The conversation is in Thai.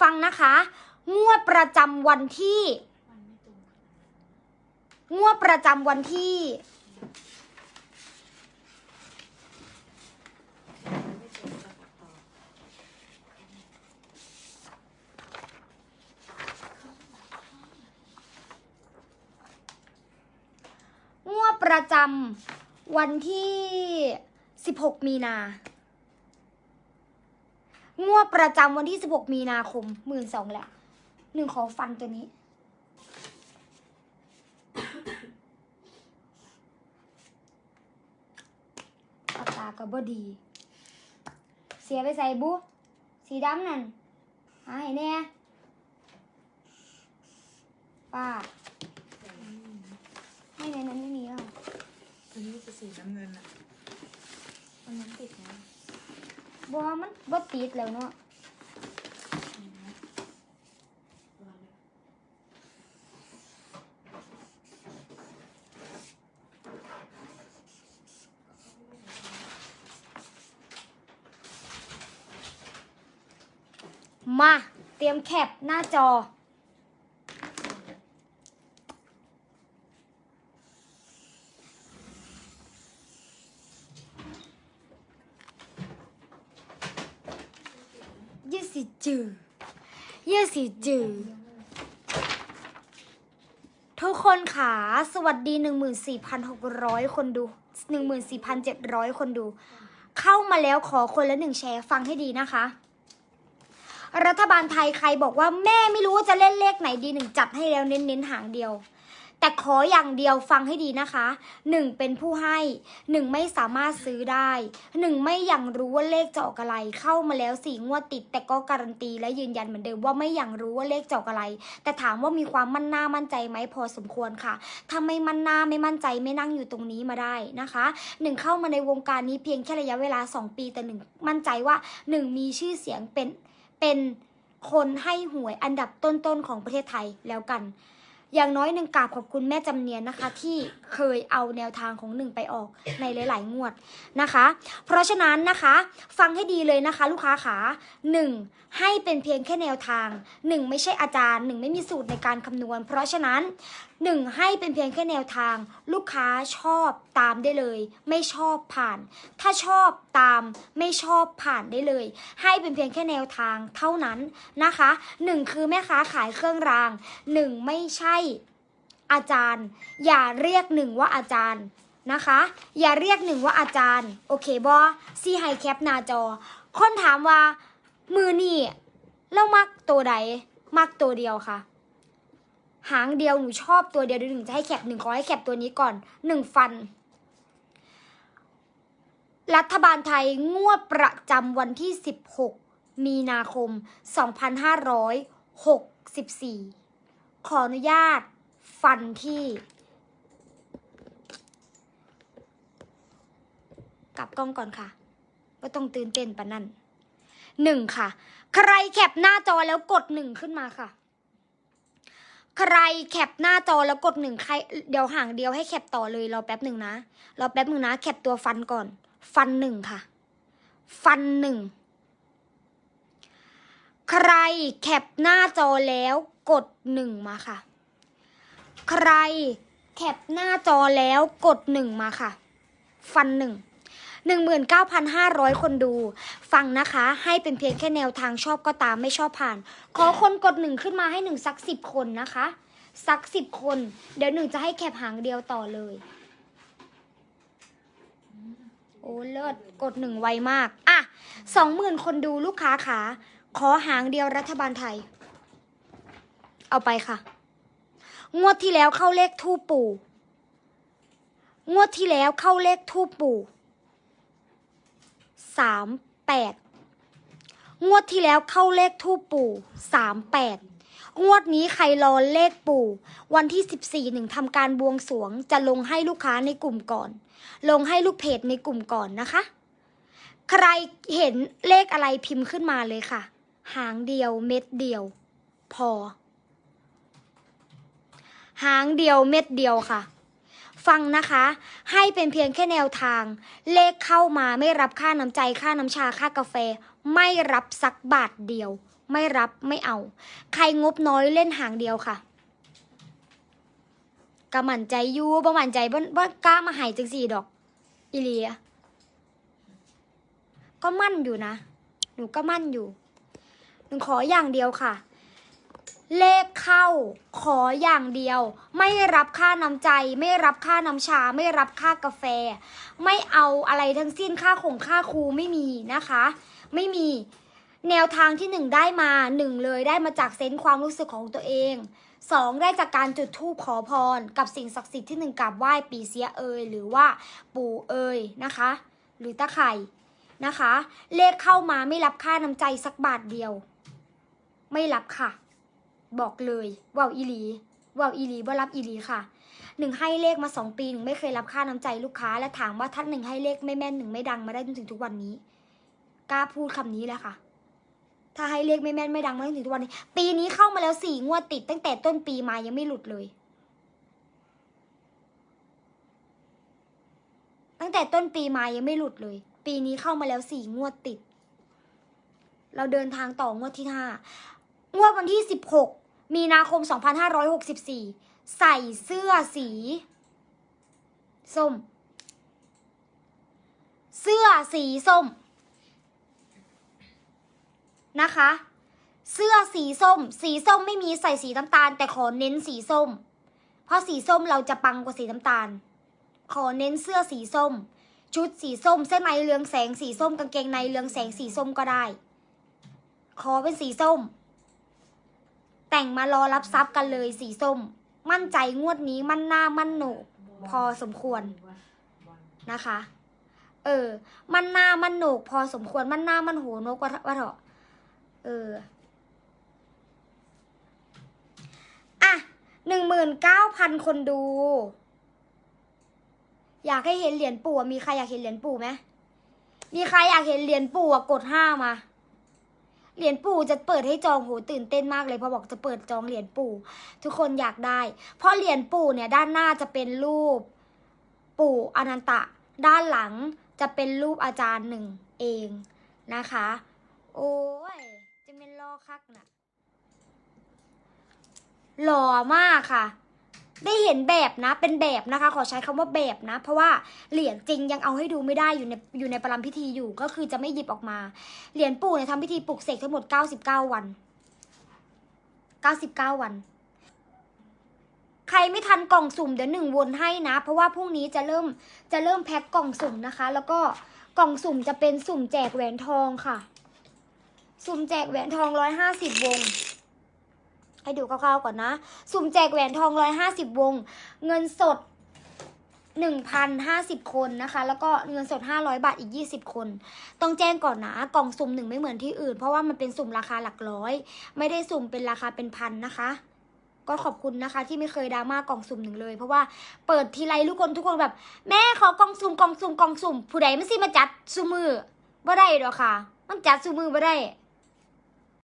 ฟังนะคะ งวดประจำวันที่ งวดประจำวันที่ งวดประจำวันที่ 16 มีนา งวดประจำวันที่ 16 มีนาคมหมื่นสองแหละหนึ่งขอฟันตัวนี้ ปากกาก็บ่ดี เสียไปใส่บุ สีดำนั่นหาให้แน่ป้าไม่ในนั้นไม่มีแล้วอันนี้จะสีน้ำเงินอะมันน้ำติดนะ ว่ามันบ่ติดแล้วเนาะมา เตรียมแคปหน้าจอ ยี่สิจือยี่สิจือทุกคนค่ะ สวัสดี 14,600 คนดู 14,700 คนดู เข้ามาแล้วขอคนละหนึ่งแชร์ฟังให้ดีนะคะ รัฐบาลไทยใครบอกว่าแม่ไม่รู้ว่าจะเล่นเลขไหนดีหนึ่งจัดให้แล้วเน้นๆหางเดียว แต่ขออย่างเดียวฟังให้ดีนะคะหนึ่งเป็นผู้ให้หนึ่งไม่สามารถซื้อได้หนึ่งไม่อย่างรู้ว่าเลขจะออกอะไร เข้ามาแล้วสี่งวดติด แต่ก็การันตีและยืนยันเหมือนเดิมว่าไม่อย่างรู้ว่าเลขจะออกอะไร แต่ถามว่ามีความมั่นหน้ามั่นใจไหมพอสมควรค่ะถ้าไม่มั่นหน้าไม่มั่นใจไม่นั่งอยู่ตรงนี้มาได้นะคะหนึ่งเข้ามาในวงการนี้เพียงแค่ระยะเวลา 2 ปีแต่หนึ่งมั่นใจว่าหนึ่งมีชื่อเสียงเป็นเป็นคนให้หวยอันดับต้นๆของประเทศไทยแล้วกัน อย่างน้อยหนึ่งกราบขอบคุณแม่จำเนียนนะคะ ที่เคยเอาแนวทางของหนึ่งไปออกในหลาย ๆ งวดนะคะ เพราะฉะนั้นนะคะ ฟังให้ดีเลยนะคะ ลูกค้าขาหนึ่งให้เป็นเพียงแค่แนวทางหนึ่งไม่ใช่อาจารย์หนึ่งไม่มีสูตรในการคำนวณ เพราะฉะนั้น หนึ่งให้เป็นเพียงแค่แนวทาง ลูกค้าชอบตามได้เลย ไม่ชอบผ่าน ถ้าชอบตามไม่ชอบผ่านได้เลย ให้เป็นเพียงแค่แนวทางเท่านั้นนะคะหนึ่งคือแม่ค้าขายเครื่องรางหนึ่งไม่ใช่อาจารย์ อย่าเรียกหนึ่งว่าอาจารย์นะคะ อย่าเรียกหนึ่งว่าอาจารย์ โอเคบอซีไฮแคปหน้าจอ คนถามว่ามือนี่แล้วมักตัวใด มักตัวเดียวค่ะ หางเดียวหนูชอบตัวเดียวดูหนึ่งจะให้แคปหนึ่งขอให้แคปตัวนี้ก่อนหนึ่งฟัน รัฐบาลไทยงวดประจำวันที่ 16 มีนาคม 2564 ขออนุญาตฟันที่ กลับกล้องก่อนค่ะว่าต้องตื่นเต้นปะนั่นหนึ่งค่ะ ใครแคปหน้าจอแล้วกดหนึ่งขึ้นมาค่ะ ใครแคปหน้าจอแล้วกดหนึ่งใครเดี๋ยวห่างเดียวให้แคปต่อเลยรอแป๊บหนึ่งนะรอแป๊บหนึ่งนะแคปตัวฟันก่อน ฟันหนึ่งค่ะ ฟันหนึ่งใครแคปหน้าจอแล้วกดหนึ่งมาค่ะ ใครแคปหน้าจอแล้วกดหนึ่งมาค่ะ ฟันหนึ่ง หนึ่งหมื่นเก้าพันห้าร้อยคนดู ฟังนะคะ ให้เป็นเพียงแค่แนวทางชอบก็ตามไม่ชอบผ่าน ขอคนกดหนึ่งขึ้นมาให้หนึ่งสักสิบคนนะคะ สักสิบคน เดี๋ยวหนึ่งจะให้แคปหางเดียวต่อเลย โอ้เลิศกดหนึ่งไวมาก อะสองหมื่นคนดูลูกค้าขาขอหางเดียวรัฐบาลไทย เอาไปค่ะ งวดที่แล้วเข้าเลขทูปปู่ งวดที่แล้วเข้าเลขทูปปู่ สามแปดงวดที่แล้วเข้าเลขทูปปู่สามแปดงวดนี้ใครรอเลขปู่ วันที่สิบสี่หนึ่งทำการบวงสรวง จะลงให้ลูกค้าในกลุ่มก่อน ลงให้ลูกเพจในกลุ่มก่อนนะคะ ใครเห็นเลขอะไรพิมพ์ขึ้นมาเลยค่ะ หางเดียวเม็ดเดียว พอ หางเดียวเม็ดเดียวค่ะ ฟังนะคะ ให้เป็นเพียงแค่แนวทาง เลขเข้ามาไม่รับค่าน้ำใจค่าน้ำชาค่ากาแฟ ไม่รับสักบาทเดียว ไม่รับไม่เอา ใครงบน้อยเล่นหางเดียวค่ะกะหมั่นใจยูบ่หมั่นใจบ่บ่กล้ามาหายจังสี่ดอก อีเลียก็มั่นอยู่นะ หนูก็มั่นอยู่ หนูขออย่างเดียวค่ะ เลขเข้าขออย่างเดียว ไม่รับค่าน้ำใจ ไม่รับค่าน้ำชา ไม่รับค่ากาแฟ ไม่เอาอะไรทั้งสิ้นค่าของค่าครูไม่มีนะคะ ไม่มีแนวทางที่หนึ่งได้มาหนึ่งเลยได้มาจากเซนส์ความรู้สึกของตัวเองสองได้จากการจุดธูปขอพร กับสิ่งศักดิ์สิทธิ์ที่หนึ่งกราบไหว้ปีเสียเอยหรือว่าปู่เอยนะคะ หรือตะไคร่นะคะ เลขเข้ามาไม่รับค่าน้ำใจสักบาทเดียว ไม่รับค่ะ บอกเลยว่าวอีหลีว่าวอีหลีว่ารับอีหลีค่ะหนึ่งให้เลขมาสองปีหนึ่งไม่เคยรับค่าน้ำใจลูกค้า และถามว่าท่านหนึ่งให้เลขไม่แม่นหนึ่งไม่ดังมาได้จนถึงทุกวันนี้กล้าพูดคำนี้เลยค่ะ ถ้าให้เลขไม่แม่นไม่ดังมาจนถึงทุกวันนี้ ปีนี้เข้ามาแล้วสี่งวดติด ตั้งแต่ต้นปีมายังไม่หลุดเลย ตั้งแต่ต้นปีมายังไม่หลุดเลย ปีนี้เข้ามาแล้วสี่งวดติด เราเดินทางต่องวดที่ห้างวดวันที่สิบหก มีนาคมสองพันห้าร้อยหกสิบสี่ใส่เสื้อสีส้ม เสื้อสีส้ม นะคะ เสื้อสีส้ม สีส้มไม่มีใส่สีน้ำตาล แต่ขอเน้นสีส้ม เพราะสีส้มเราจะปังกว่าสีน้ำตาล ขอเน้นเสื้อสีส้ม ชุดสีส้ม เส้นในเรืองแสงสีส้มกางเกงในเรืองแสงสีส้มก็ได้ ขอเป็นสีส้ม แต่งมารอรับทรัพย์กันเลยสีส้ม มั่นใจงวดนี้มั่นหน้ามั่นโหนกพอสมควรนะคะ เออ มั่นหน้ามั่นโหนกพอสมควรมั่นหน้ามั่นโหนกว่าว่าเถอะเอออะหนึ่งหมื่นเก้าพันคนดู อยากให้เห็นเหรียญปู่มีใครอยากเห็นเหรียญปู่ไหมมีใครอยากเห็นเหรียญปู่กดห้ามา เหรียญปู่จะเปิดให้จองโหตื่นเต้นมากเลยพอบอกจะเปิดจองเหรียญปู่ ทุกคนอยากได้ เพราะเหรียญปู่เนี่ยด้านหน้าจะเป็นรูป ปู่อนันตะ ด้านหลังจะเป็นรูปอาจารย์หนึ่งเองนะคะ โอ้ยจะเป็นล่อคักนะหล่อมากค่ะ ได้เห็นแบบนะ เป็นแบบนะคะ ขอใช้คำว่าแบบนะ เพราะว่าเหรียญจริงยังเอาให้ดูไม่ได้อยู่ในอยู่ในประลัมพิธีอยู่ ก็คือจะไม่หยิบออกมา เหรียญปู่เนี่ยทำพิธีปลุกเสกทั้งหมด 99 วัน 99 วัน ใครไม่ทันกล่องสุ่มเดี๋ยวหนึ่งวนให้นะ เพราะว่าพรุ่งนี้จะเริ่มจะเริ่มแพ็คกล่องสุ่มนะคะ แล้วก็กล่องสุ่มจะเป็นสุ่มแจกแหวนทองค่ะ สุ่มแจกแหวนทองร้อยห้าสิบวง ให้ดูคร่าวๆก่อนนะ สุ่มแจกแหวนทองร้อยห้าสิบวง เงินสดหนึ่งพันห้าสิบคนนะคะ แล้วก็เงินสดห้าร้อยบาทอีกยี่สิบคน ต้องแจ้งก่อนนะ กล่องสุ่มหนึ่งไม่เหมือนที่อื่น เพราะว่ามันเป็นสุ่มราคาหลักร้อย ไม่ได้สุ่มเป็นราคาเป็นพันนะคะ ก็ขอบคุณนะคะ ที่ไม่เคยดราม่ากล่องสุ่มหนึ่งเลย เพราะว่าเปิดทีไรทุกคนทุกคนแบบ แม่ขอกล่องสุ่มกล่องสุ่มกล่องสุ่มผู้ใดไม่สิมาจัดซูมือบ่ได้ดอกค่ะ มันจัดซูมือบ่ได้